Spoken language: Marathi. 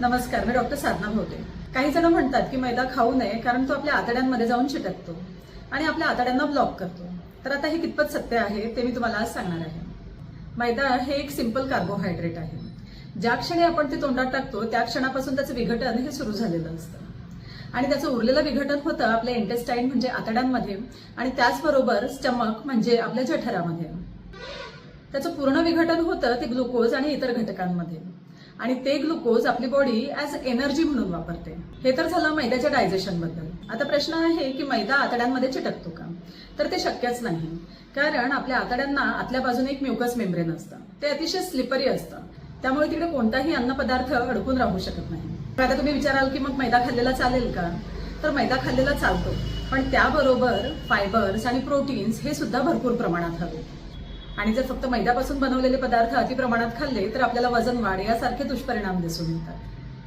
नमस्कार मी डॉक्टर साधना भोवते. काही जण म्हणतात की मैदा खाऊ नये कारण तो आपल्या आतड्यांमध्ये जाऊन चिटकतो आणि आपल्या आतड्यांना ब्लॉक करतो. तर आता हे कितपत सत्य आहे ते मी तुम्हाला आज सांगणार आहे. मैदा हे एक सिंपल कार्बोहायड्रेट आहे. ज्या क्षणी आपण ते तोंडात टाकतो त्या क्षणापासून त्याचं विघटन हे सुरू झालेलं असतं. आणि त्याचं उरलेलं विघटन होतं आपल्या इंटेस्टाईन म्हणजे आतड्यांमध्ये आणि त्याचबरोबर स्टमक म्हणजे आपल्या जठरामध्ये. त्याचं पूर्ण विघटन होतं ते ग्लुकोज आणि इतर घटकांमध्ये. आणि ते ग्लुकोज आपली बॉडी ऍज एनर्जी म्हणून वापरते. हे तर झालं मैद्याच्या डायजेशनबद्दल. आता प्रश्न आहे की मैदा आतड्यांमध्ये चिटकतो का? तर ते शक्यच नाही. कारण आपल्या आतड्यांना आतल्या बाजूने एक म्युकस मेम्ब्रेन असतं. ते अतिशय स्लिपरी असतं. त्यामुळे तिकडे कोणताही अन्नपदार्थ अडकून राहू शकत नाही. आता तुम्ही विचाराल की मग मैदा खाल्लेला चालेल का? तर मैदा खाल्लेला चालतो. पण त्याबरोबर फायबर्स आणि प्रोटीन्स हे सुद्धा भरपूर प्रमाणात हवे. आणि जर फक्त मैद्यापासून बनवलेले पदार्थ अति प्रमाणात खाल्ले तर आपल्याला वजन वाढ यासारखे दुष्परिणाम दिसून येतात.